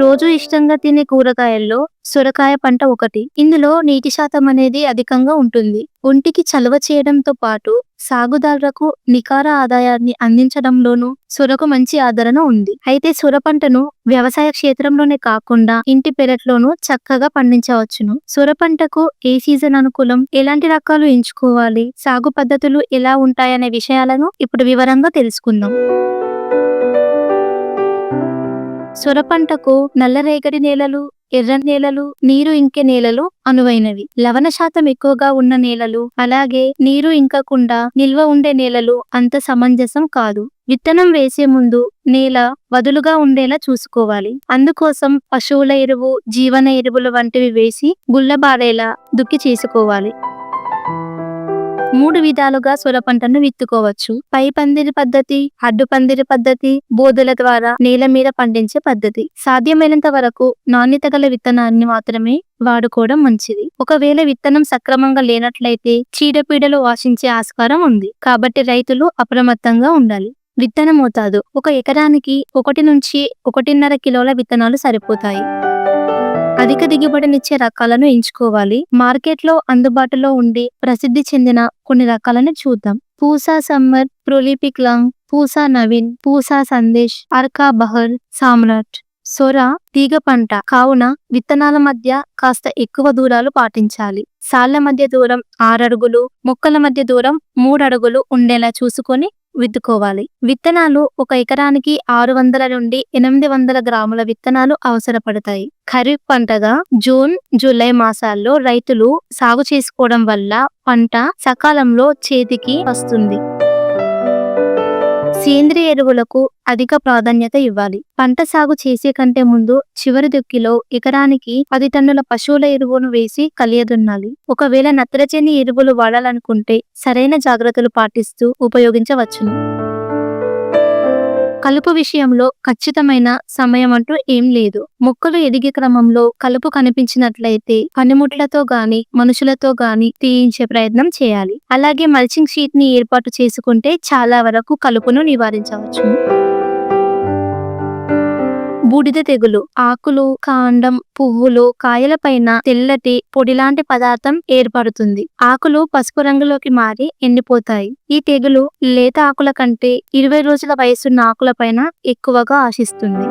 రోజు ఇష్టంగా తినే కూరగాయల్లో సొరకాయ పంట ఒకటి. ఇందులో నీటి శాతం అనేది అధికంగా ఉంటుంది. ఒంటికి చలవ చేయడంతో పాటు సాగుదారులకు నికార ఆదాయాన్ని అందించడంలోనూ సొరకు మంచి ఆదరణ ఉంది. అయితే సొర పంటను వ్యవసాయ క్షేత్రంలోనే కాకుండా ఇంటి పెరట్లోనూ చక్కగా పండించవచ్చును. సొర పంటకు ఏ సీజన్ అనుకూలం? ఎలాంటి రకాలు ఎంచుకోవాలి? సాగు పద్ధతులు ఎలా ఉంటాయనే విషయాలను ఇప్పుడు వివరంగా తెలుసుకుందాం. సొర పంటకు నల్లరేగడి నేలలు ఎర్ర నేలలు నీరు ఇంకే నేలలు అనువైనవి. లవణ శాతం ఎక్కువగా ఉన్న నేలలు అలాగే నీరు ఇంకకుండా నిల్వ ఉండే నేలలు అంత సమంజసం కాదు. విత్తనం వేసే ముందు నేల వదులుగా ఉండేలా చూసుకోవాలి. అందుకోసం పశువుల ఎరువు జీవన ఎరువులు వంటివి వేసి గుల్లబారేలా దుక్కి చేసుకోవాలి. మూడు విధాలుగా సొర పంటను విత్తుకోవచ్చు. పై పందిరి పద్ధతి అడ్డు పందిరి పద్ధతి బోధుల ద్వారా నేల మీద పండించే పద్ధతి. సాధ్యమైనంత వరకు నాణ్యత గల విత్తనాన్ని మాత్రమే వాడుకోవడం మంచిది. ఒకవేళ విత్తనం సక్రమంగా లేనట్లయితే చీడపీడలు వాసించే ఆస్కారం ఉంది. కాబట్టి రైతులు అప్రమత్తంగా ఉండాలి. విత్తన మోతాదు. ఒక ఎకరానికి ఒకటి నుంచి ఒకటిన్నర కిలోల విత్తనాలు సరిపోతాయి. అధిక దిగుబడినిచ్చే రకాలను ఎంచుకోవాలి. మార్కెట్లో అందుబాటులో ఉండి ప్రసిద్ధి చెందిన కొన్ని రకాలను చూద్దాం. Pusa summer prolific long Pusa Naveen Pusa Sandesh Arka Bahar Samrat. సొర తీగ పంట. కావున విత్తనాల మధ్య కాస్త ఎక్కువ దూరాలు పాటించాలి. సాళ్ళ మధ్య దూరం ఆరడుగులు మొక్కల మధ్య దూరం మూడు అడుగులు ఉండేలా చూసుకొని విత్తుకోవాలి. విత్తనాలు ఒక ఎకరానికి ఆరు వందల నుండి ఎనిమిది వందల గ్రాముల విత్తనాలు అవసరపడతాయి. ఖరీఫ్ పంటగా జూన్ జూలై మాసాల్లో రైతులు సాగు చేసుకోవడం వల్ల పంట సకాలంలో చేతికి వస్తుంది. సేంద్రియ ఎరువులకు అధిక ప్రాధాన్యత ఇవ్వాలి. పంట సాగు చేసే కంటే ముందు చివరి దుక్కిలో ఎకరానికి పది టన్నుల పశువుల ఎరువును వేసి కలియదున్నాలి. ఒకవేళ నత్రజని ఎరువులు వాడాలనుకుంటే సరైన జాగ్రత్తలు పాటిస్తూ ఉపయోగించవచ్చును. కలుపు విషయంలో ఖచ్చితమైన సమయం అంటూ ఏం లేదు. మొక్కలు ఎదిగే క్రమంలో కలుపు కనిపించినట్లయితే పనిముట్లతో గాని మనుషులతో గాని తీయించే ప్రయత్నం చేయాలి. అలాగే మల్చింగ్ షీట్ని ఏర్పాటు చేసుకుంటే చాలా వరకు కలుపును నివారించవచ్చు. బూడిద తెగులు ఆకులు కాండం పువ్వులు కాయలపైన తెల్లటి పొడిలాంటి పదార్థం ఏర్పడుతుంది. ఆకులు పసుపు రంగులోకి మారి ఎండిపోతాయి. ఈ తెగులు లేత ఆకుల కంటే ఇరవై రోజుల వయసున్న ఆకులపైన ఎక్కువగా ఆశిస్తుంది.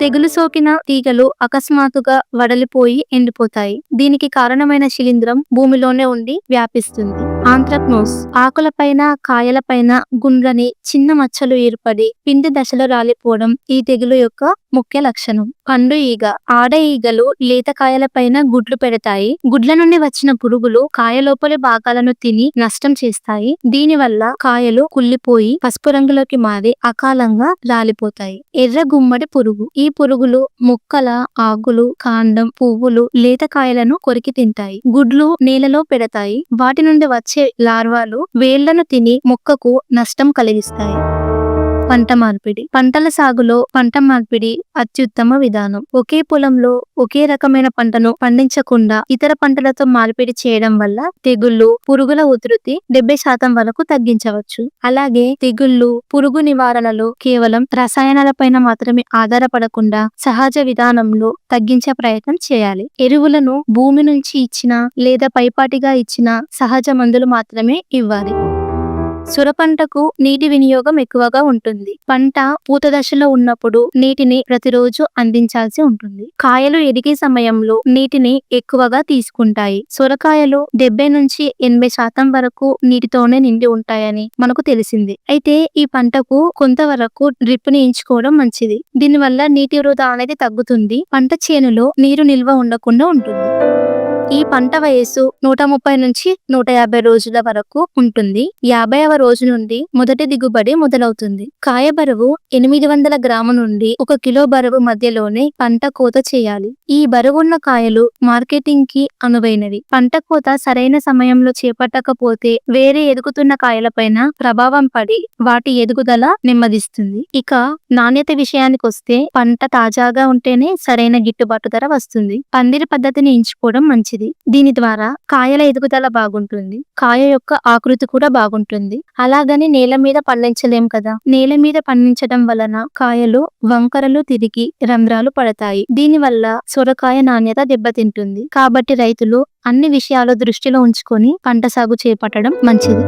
తెగులు సోకిన తీగలు అకస్మాత్తుగా వడలిపోయి ఎండిపోతాయి. దీనికి కారణమైన శిలీంధ్రం భూమిలోనే ఉండి వ్యాపిస్తుంది. ఆంథ్రక్నోస్ ఆకులపైన కాయలపైన గుండ్రని చిన్న మచ్చలు ఏర్పడి పిండి దశలో రాలిపోవడం ఈ తెగులు యొక్క ముఖ్య లక్షణం. పండు ఈగ. ఆడ ఈగలు లేత కాయలపైన గుడ్లు పెడతాయి. గుడ్ల నుండి వచ్చిన పురుగులు కాయలోపలి భాగాలను తిని నష్టం చేస్తాయి. దీనివల్ల కాయలు కుళ్ళిపోయి పసుపు రంగులోకి మారి అకాలంగా రాలిపోతాయి. ఎర్ర గుమ్మడి పురుగు. ఈ పురుగులు మొక్కల ఆకులు కాండం పువ్వులు లేత కాయలను కొరికి తింటాయి. గుడ్లు నేలలో పెడతాయి. వాటి నుండి వచ్చే లార్వాలు వేళ్ళను తిని మొక్కకు నష్టం కలిగిస్తాయి. పంట మార్పిడి. పంటల సాగులో పంట మార్పిడి అత్యుత్తమ విధానం. ఒకే పొలంలో ఒకే రకమైన పంటను పండించకుండా ఇతర పంటలతో మార్పిడి చేయడం వల్ల తెగుళ్ళు పురుగుల ఉధృతి డెబ్బై శాతం వరకు తగ్గించవచ్చు. అలాగే తెగుళ్ళు పురుగు నివారణలో కేవలం రసాయనాలపైన మాత్రమే ఆధారపడకుండా సహజ విధానంలో తగ్గించే ప్రయత్నం చేయాలి. ఎరువులను భూమి నుంచి ఇచ్చిన లేదా పైపాటిగా ఇచ్చిన సహజ మందులు మాత్రమే ఇవ్వాలి. సొర పంటకు నీటి వినియోగం ఎక్కువగా ఉంటుంది. పంట పూత దశలో ఉన్నప్పుడు నీటిని ప్రతిరోజు అందించాల్సి ఉంటుంది. కాయలు ఎదిగే సమయంలో నీటిని ఎక్కువగా తీసుకుంటాయి. సొరకాయలు డెబ్బై నుంచి ఎనభై శాతం వరకు నీటితోనే నిండి ఉంటాయని మనకు తెలిసింది. అయితే ఈ పంటకు కొంతవరకు డ్రిప్ని ఎంచుకోవడం మంచిది. దీనివల్ల నీటి వృధా అనేది తగ్గుతుంది. పంట చేనులో నీరు నిల్వ ఉండకుండా ఉంటుంది. ఈ పంట వయస్సు నూట ముప్పై నుంచి నూట యాభై రోజుల వరకు ఉంటుంది. యాభైవ రోజు నుండి మొదటి దిగుబడి మొదలవుతుంది. కాయ బరువు ఎనిమిది వందల గ్రాము నుండి ఒక కిలో బరువు మధ్యలోనే పంట కోత చేయాలి. ఈ బరువున్న కాయలు మార్కెటింగ్కి అనువైనవి. పంట కోత సరైన సమయంలో చేపట్టకపోతే వేరే ఎదుగుతున్న కాయలపైన ప్రభావం పడి వాటి ఎదుగుదల నెమ్మదిస్తుంది. ఇక నాణ్యత విషయానికి వస్తే పంట తాజాగా ఉంటేనే సరైన గిట్టుబాటు ధర వస్తుంది. పందిరి పద్ధతిని ఎంచుకోవడం మంచిది. మంచిది. దీని ద్వారా కాయల ఎదుగుదల బాగుంటుంది. కాయ యొక్క ఆకృతి కూడా బాగుంటుంది. అలాగని నేల మీద పండించలేం కదా. నేల మీద పండించడం వలన కాయలు వంకరలు తిరిగి రంధ్రాలు పడతాయి. దీని వల్ల సొరకాయ నాణ్యత దెబ్బతింటుంది. కాబట్టి రైతులు అన్ని విషయాలు దృష్టిలో ఉంచుకొని పంట సాగు చేపట్టడం మంచిది.